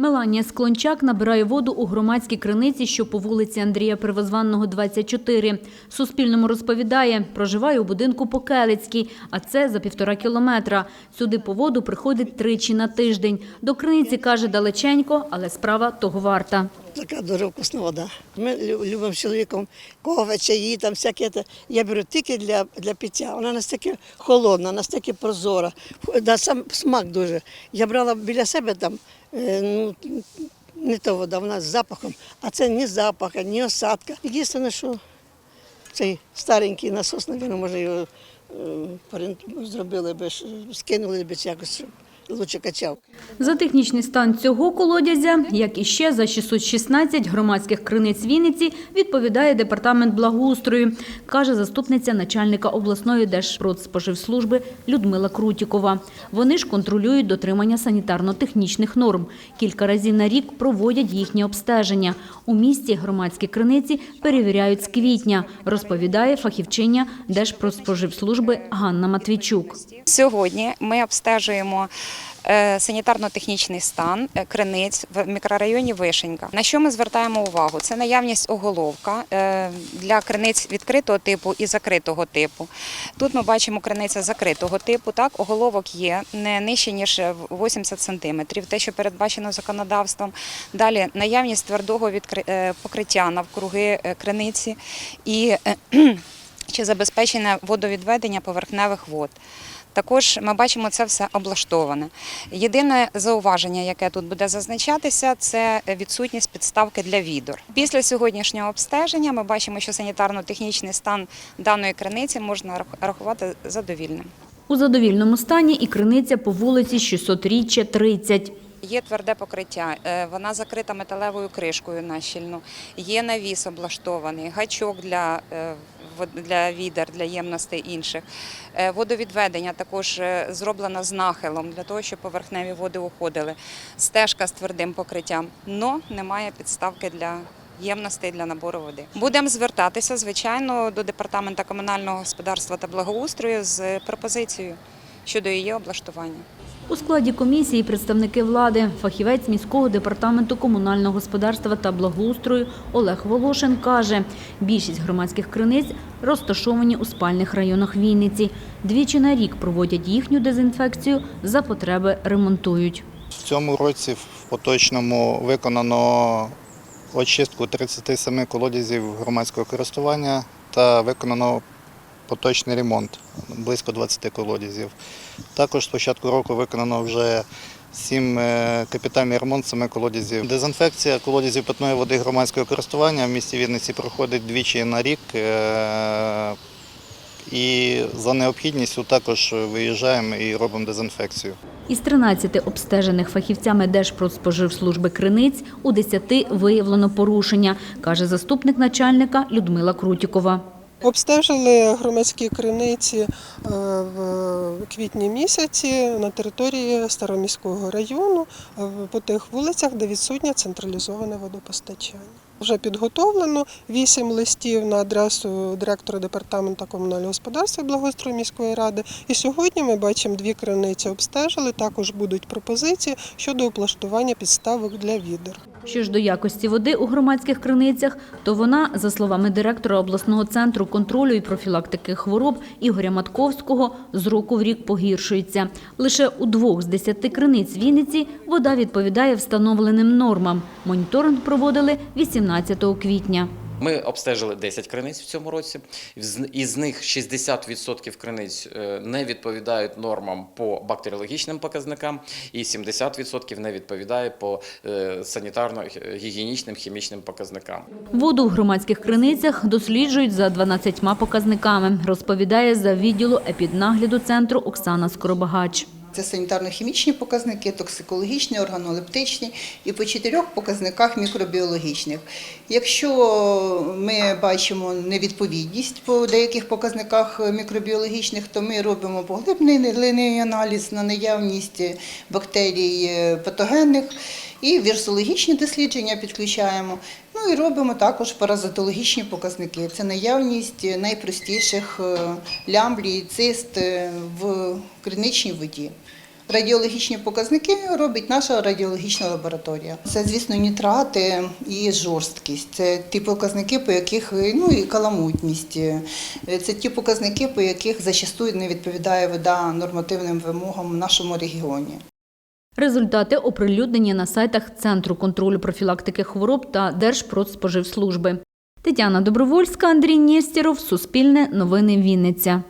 Меланія Склончак набирає воду у громадській криниці, що по вулиці Андрія Первозванного, 24. Суспільному розповідає, проживає у будинку Покелицький, а це за півтора кілометра. Сюди по воду приходить тричі на тиждень. До криниці, каже, далеченько, але справа того варта. Така дуже вкусна вода. Ми любимо з чоловіком кофе, чаї, там всяке. Я беру тільки для, для пиття. Вона настільки холодна, настільки прозора. Да, сам смак дуже. Я брала біля себе там, е, ну, не та вода, вона з запахом, а це ні запаха, ні осадка. Єдине, що цей старенький насос, мабуть, може його е, зробили би, скинули б якось, лучше качав. За технічний стан цього колодязя, як і ще за 616 громадських криниць Вінниці, відповідає департамент благоустрою, каже заступниця начальника обласної Держпродспоживслужби Людмила Крутікова. Вони ж контролюють дотримання санітарно-технічних норм. Кілька разів на рік проводять їхнє обстеження. У місті громадські криниці перевіряють з квітня, розповідає фахівчиня Держпродспоживслужби Ганна Матвійчук. Сьогодні ми обстежуємо санітарно-технічний стан е, криниць в мікрорайоні Вишенька. На що ми звертаємо увагу? Це наявність оголовка е, для криниць відкритого типу і закритого типу. Тут ми бачимо криниця закритого типу. Так, оголовок є не нижче ніж 80 сантиметрів, те, що передбачено законодавством. Далі наявність твердого е, покриття навкруги е, криниці і е, чи забезпечене водовідведення поверхневих вод. Також ми бачимо це все облаштоване. Єдине зауваження, яке тут буде зазначатися, це відсутність підставки для відор. Після сьогоднішнього обстеження ми бачимо, що санітарно-технічний стан даної криниці можна рахувати задовільним. У задовільному стані і криниця по вулиці 600-річчя 30. Є тверде покриття, е, вона закрита металевою кришкою нащільно, є навіс облаштований, гачок для, е, для відер, для ємностей інших. Е, Водовідведення також зроблено з нахилом для того, щоб поверхневі води уходили. Стежка з твердим покриттям, але немає підставки для ємностей для набору води. Будемо звертатися, звичайно, до департаменту комунального господарства та благоустрою з пропозицією щодо її облаштування. У складі комісії представники влади, фахівець міського департаменту комунального господарства та благоустрою Олег Волошин каже, більшість громадських криниць розташовані у спальних районах Вінниці. Двічі на рік проводять їхню дезінфекцію, за потреби ремонтують. В цьому році в поточному виконано очистку 37 колодязів громадського користування та виконано поточний ремонт близько 20 колодязів. Також з початку року виконано вже сім е, капітальний ремонт семи колодязів. Дезінфекція колодязів питної води громадського користування в місті Вінниці проходить двічі на рік. е, І за необхідністю також виїжджаємо і робимо дезінфекцію. Із 13 обстежених фахівцями Держпродспоживслужби криниць у 10 виявлено порушення, каже заступник начальника Людмила Крутікова. Обстежили громадські криниці е, в квітні місяці на території Староміського району е, по тих вулицях, де відсутнє централізоване водопостачання. Вже підготовлено вісім листів на адресу директора департаменту комунального господарства і благоустрою міської ради. І сьогодні ми бачимо дві криниці обстежили. Також будуть пропозиції щодо облаштування підставок для відер. Що ж до якості води у громадських криницях, то вона, за словами директора обласного центру контролю і профілактики хвороб Ігоря Матковського, з року в рік погіршується. Лише у двох з десяти криниць Вінниці вода відповідає встановленим нормам. Моніторинг проводили 18 квітня. Ми обстежили 10 криниць в цьому році. Із них 60% криниць е, не відповідають нормам по бактеріологічним показникам, і 70% не відповідає по е, санітарно-гігієнічним хімічним показникам. Воду в громадських криницях досліджують за 12 показниками, розповідає за відділу епіднагляду центру Оксана Скоробагач. Це санітарно-хімічні показники, токсикологічні, органолептичні і по чотирьох показниках мікробіологічних. Якщо ми бачимо невідповідність по деяких показниках мікробіологічних, то ми робимо поглиблений аналіз на наявність бактерій патогенних і вірусологічні дослідження підключаємо. Ну і робимо також паразитологічні показники. Це наявність найпростіших лямблій, цист в криничній воді. Радіологічні показники робить наша радіологічна лабораторія. Це, звісно, нітрати і жорсткість. Це ті показники, по яких ну і каламутність. Це ті показники, по яких зачастую не відповідає вода нормативним вимогам в нашому регіоні. Результати оприлюднені на сайтах Центру контролю профілактики хвороб та Держпродспоживслужби. Тетяна Добровольська, Андрій Нєстєров, Суспільне, Новини Вінниця.